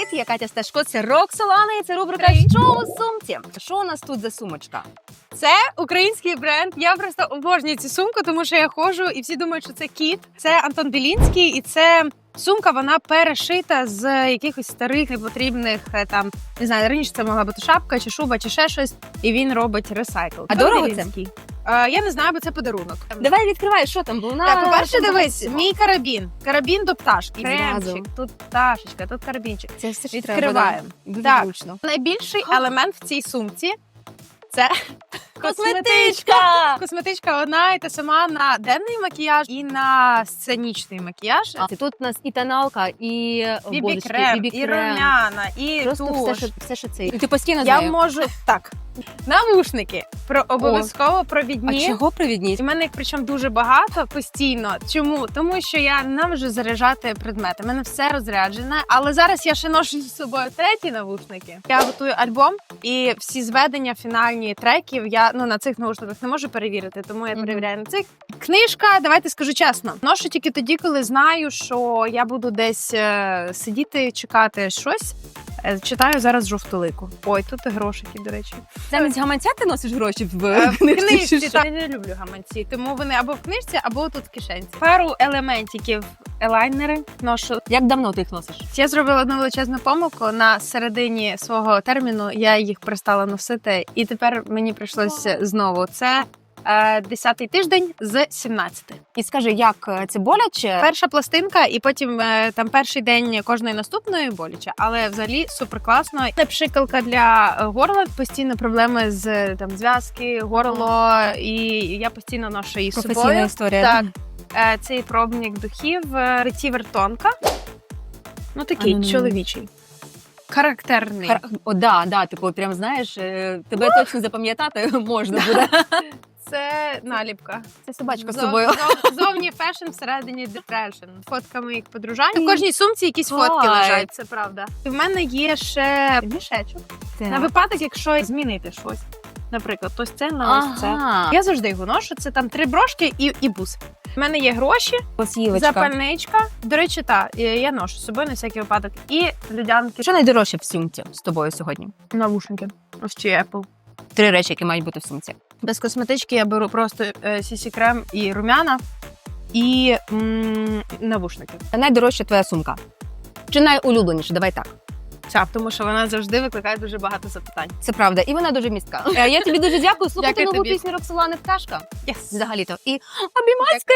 Привіт, я Катя Сташко. Це Роксолана і це рубрика Що у сумці. Що у нас тут за сумочка? Це український бренд. Я просто обожнюю цю сумку, тому що я ходжу і всі думають, що це кіт. Це Антон Білінський, і це сумка. Вона перешита з якихось старих непотрібних е, там не знаю. Раніше це могла бути шапка чи шуба, чи ще щось. І він робить ресайкл. А дорого це? Е, я не знаю, бо це подарунок. Давай відкривай, що там, бо вона Так, по-перше, дивись, мій карабін. Карабін до пташки. Кремчик, тут пташечка, тут карабінчик. Це все ж Відкриваємо. Дуже Так. зручно. Найбільший елемент в цій сумці це Косметичка! Косметичка одна і та сама на денний макіяж і на сценічний макіяж. А, Тут у нас і тоналка, і Бібі-крем, і румяна, і Просто туш. все, що, все, що це. І ти постійно Я нею. можу так. Навушники про обов'язково провідні. А чого провідні? У мене їх причому дуже багато постійно. Чому? Тому що я ненавиджу заряджати предмети. У мене все розряджене, але зараз я ще ношу з собою треті навушники. Я готую альбом, і всі зведення фінальні треків я ну на цих наушниках не можу перевірити, тому я перевіряю на цих. Книжка, давайте скажу чесно, ношу тільки тоді, коли знаю, що я буду десь е, сидіти, чекати щось. Е, Читаю зараз жовтолику. Ой, тут і грошики, до речі. Замість гаманця ти носиш гроші в, Е, книжці, книжці що? я не люблю гаманці, тому вони або в книжці, або тут в кишенці. Пару елементиків елайнери ношу. Як давно ти їх носиш? Я зробила одну величезну помилку на середині свого терміну. Я їх перестала носити, і тепер мені прийшлося знову. Це 10-й тиждень з 17. І скажи, як е, це боляче? Перша пластинка, і потім е, там перший день кожної наступної боляче, але взагалі супер класно. Це пшикалка для е, горла. Постійно проблеми з там зв'язки, горло, і я постійно ношу її з Професійна собою. історія. Так, е, цей пробник духів, е, ретівер тонка. Ну такий А, ну, ну, ну. чоловічий. Характерний. Хар... О, да, да, типу, прям знаєш, е, тебе точно запам'ятати можна буде. Це наліпка. Це собачка з собою. зов- Зовні фешн, всередині депрешн. Фотками їх подружань. В кожній сумці якісь Клас. фотки лежать, це правда. І в мене є ще мішечок. На випадок, якщо змінити щось. Наприклад, ось це на ось це. Ага. Я завжди його ношу. Це там три брошки і, і бус. У мене є гроші, Посівочка. запальничка. До речі, та е, я ношу з собою на всякий випадок. І людянки. Що найдорожче в сумці з тобою сьогодні? Навушники. Ось чи Apple. Три речі, які мають бути в сумці. Без косметички я беру просто сісі крем і румяна, і м, навушники. Найдорожча твоя сумка. Чи найулюбленіша? Давай так. Ця, тому що вона завжди викликає дуже багато запитань. Це правда, і вона дуже містка. Е, Я тобі дуже дякую. Слухайте нову тобі. пісню Роксолани Пташка. Yes. Взагалі-то. І обіймацьки!